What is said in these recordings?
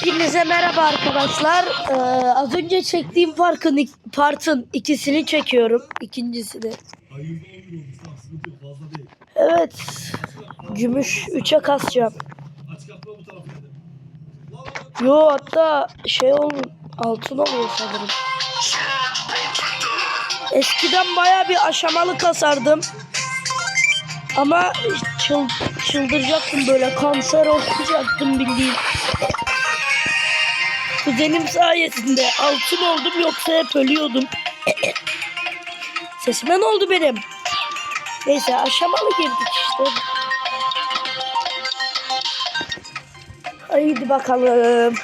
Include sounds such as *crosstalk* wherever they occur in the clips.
Hepinize merhaba arkadaşlar. Ee, az önce çektiğim parkın partın ikisini çekiyorum. İkincisini. Evet. Gümüş 3'e kasacağım. Yo hatta şey ol altın oluyor sanırım. Eskiden baya bir aşamalı kasardım. Ama çıl, çıldıracaktım böyle kanser olacaktım bildiğin. Kuzenim sayesinde altın oldum yoksa hep ölüyordum. Sesime ne oldu benim? Neyse aşamalı girdik işte. Haydi bakalım.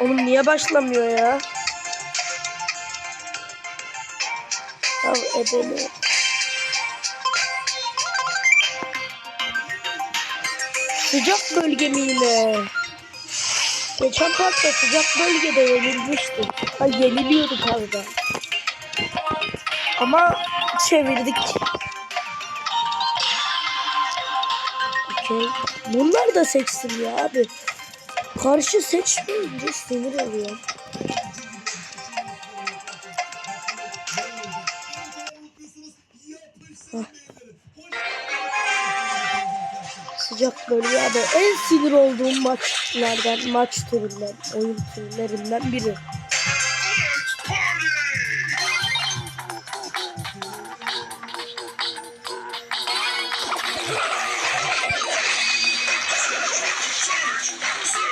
Oğlum niye başlamıyor ya? Ya ebeni. Sıcak bölge mi yine? Geçen parkta sıcak bölgede yenilmiştik. Ha yeniliyorduk arada. Ama çevirdik. Okey. Bunlar da seçsin ya abi. Karşı seçmeyince sinir oluyor. Sıcak bölge abi. En sinir olduğum maçlardan, maç türünden, oyun türlerinden biri.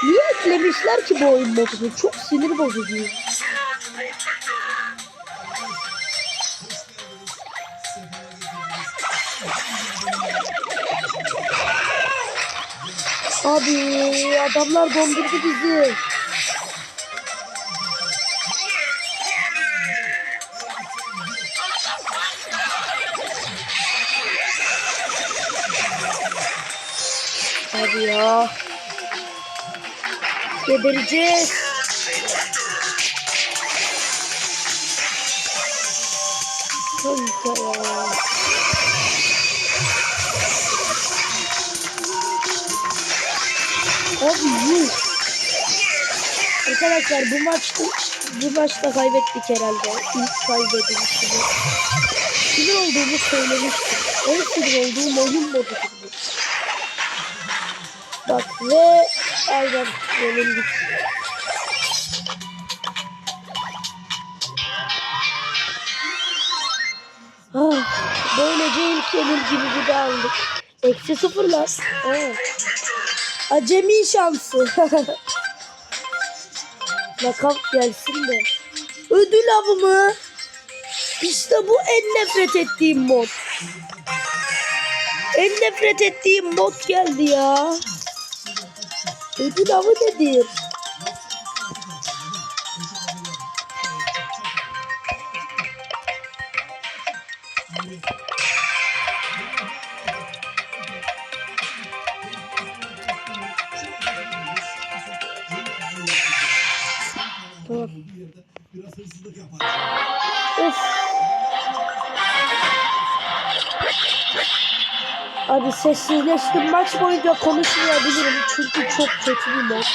Niye eklemişler ki bu oyun modunu? Çok sinir bozucu. Abi adamlar dondurdu bizi. Abi ya. Gebereceğiz. Kanka ya. Abi yuh. Arkadaşlar bu maçta bu maçta kaybettik herhalde. İlk kaybedilmişti. Sinir olduğumu söylemiştim. En sinir olduğum oyun modudur bu. Bak ve aynen yenildik. Ah, böylece ilk yenilgimizi de aldık. Eksi sıfırlar. Evet. Acemi şansı. Nakavt gelsin de. Ödül avı mı? İşte bu en nefret ettiğim mod. En nefret ettiğim mod geldi ya. Ödül avı nedir? Abi sessizleştim. Maç boyunca konuşmayabilirim. Çünkü çok kötü bir maç.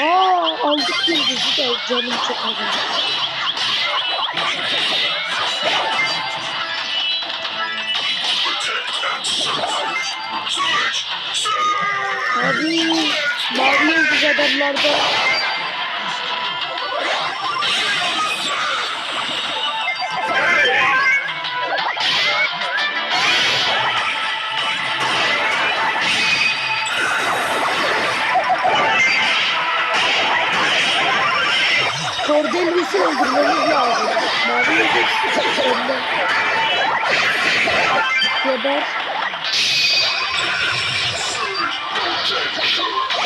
Aa aldık yıldızı da canım çok acı. Abi mavi yıldız adamlarda Cordelvis'i öldürmemiz lazım. Mavi önden. Geber.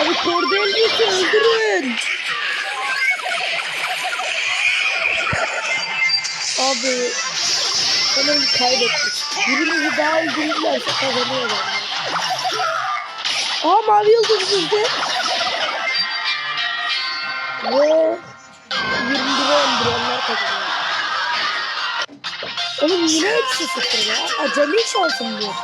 Abi Cordelvis'i öldürün. Abi sanırım kaybettik. Birimizi daha öldürürlerse kazanıyorlar. Aa mavi yıldız bizde. Ve 21'e 11 onlar kazanıyor. Oğlum yine eksi sıfır ya. Acemi şansım bu.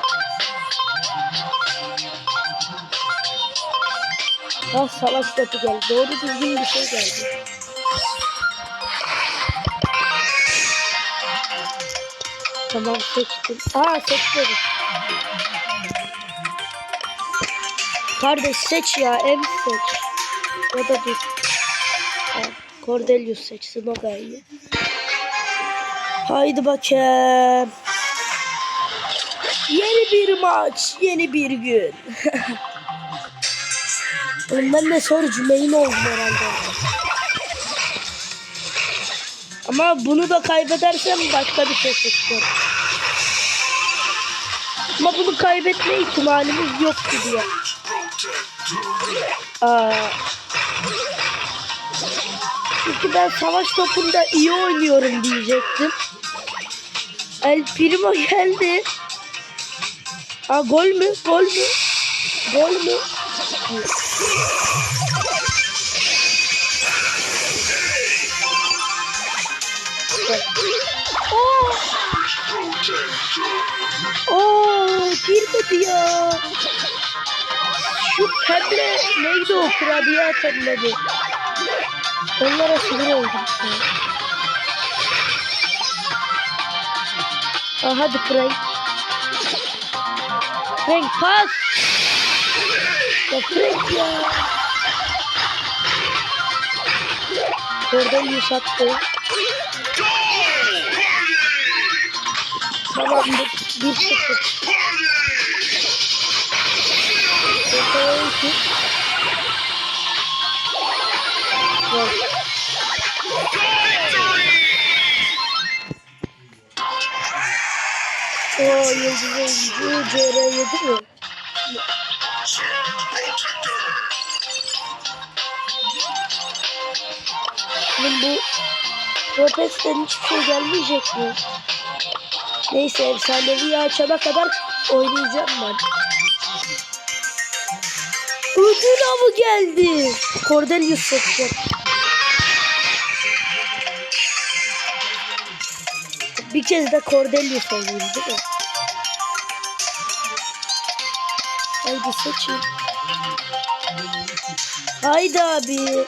Ah savaş topu geldi. Doğru düzgün bir şey geldi. Tamam seçtim. Aa seçtim. Kardeş seç ya. Em seç. Ya da dur. Cordelius seçsin o da iyi. Haydi bakayım. Yeni bir maç, yeni bir gün. Ben de sorucu main oldum herhalde. Ama bunu da kaybedersem başka bir şey seçeceğim. Ama bunu kaybetme ihtimalimiz yok ya. Aa. Çünkü ben savaş topunda iyi oynuyorum diyecektim. El Primo geldi. Aa gol mü? Gol mü? Gol mü? Aa, girmedi ya. Şu pembe neydi o kurabiye hatırladı. Onlara sinir oldum. Aa, hadi Frank. Frank pas. Ya Frank ya. Oradan yüz attı. Tamamdır. Bir sıfır. Ortaya iki. Gol. Oo yıldız oyuncu CR7 mi? Şimdi bu Lopez'den hiçbir şey gelmeyecek mi? Neyse efsanevi açana kadar oynayacağım ben. Ödül avı geldi. Cordelius seçecek. Bir kez de Cordelius olayım değil mi? Haydi seçin. Haydi abi.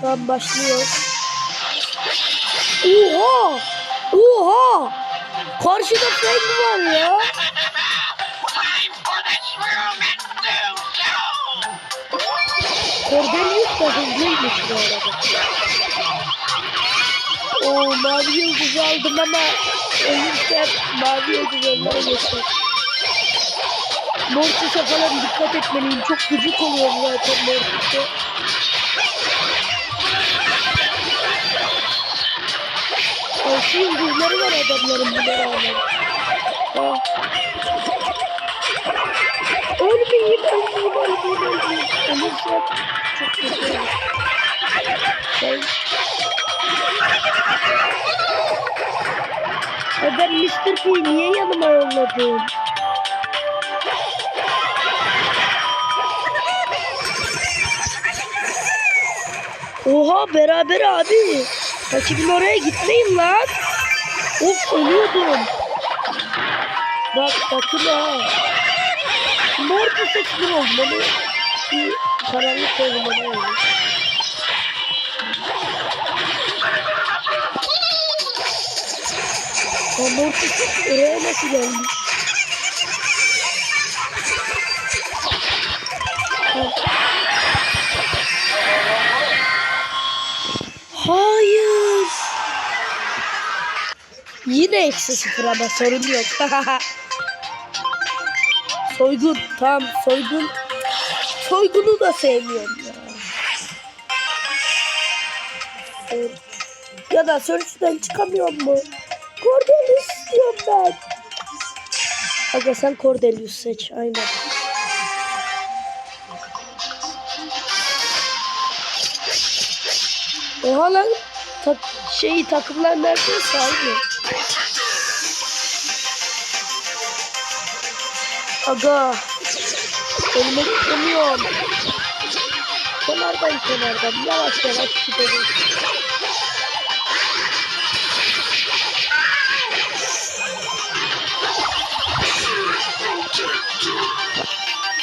Tamam başlıyor. Oha! Oha! Karşıda Frank var ya. Cordelius da hızlıymış bu arada. Oo mavi yıldız aldım ama ölürken mavi yıldızlara geçer. Mortis'e falan dikkat etmeliyim. Çok gıcık oluyor zaten Mortis'e. Karşı yıldızları var adamların buna rağmen. Ha. Ölmeyeyim, ölmeyeyim, ölmeyeyim, ölmeyeyim. Ölürsem çok kötü olur. Ben Mr. P'yi niye yanıma yolladım? Oha beraber abi. Rakibin oraya gitmeyin lan. Of ölüyordum. Bak bakın ha. Mortis seçtim oldum ama bir karanlık oynamada oraya nasıl geldi? Ha. Hayır. Yine eksi sıfır ama sorun yok. *laughs* soygun tam soygun. Soygunu da sevmiyorum ya. Ya da sörüsüden çıkamıyor mu? Cordelius istiyorum ben. Aga sen Cordelius seç aynen. Oha lan tak şeyi takımlar neredeyse sahibi. Aga. Ölmek istemiyorum. Kenardan kenardan yavaş yavaş gidelim.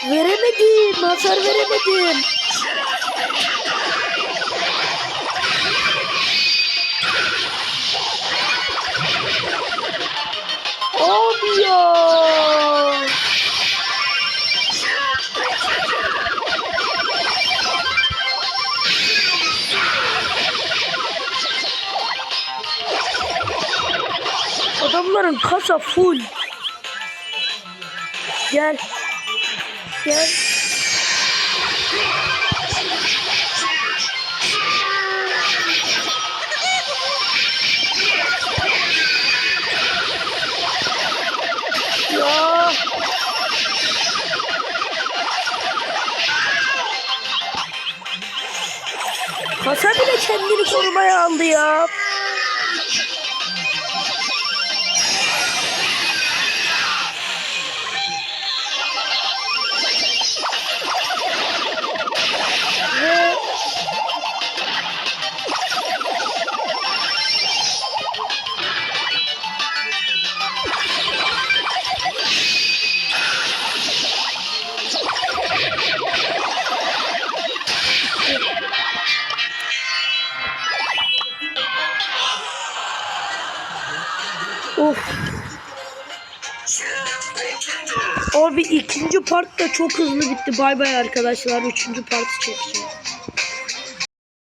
Şuna hasar veremedim. Abi. Adamların kasa full. Gel. Gel. Ya. Kasa bile kendini korumaya aldı ya. Abi ikinci part da çok hızlı bitti. Bay bay arkadaşlar. Üçüncü partı çekeceğim.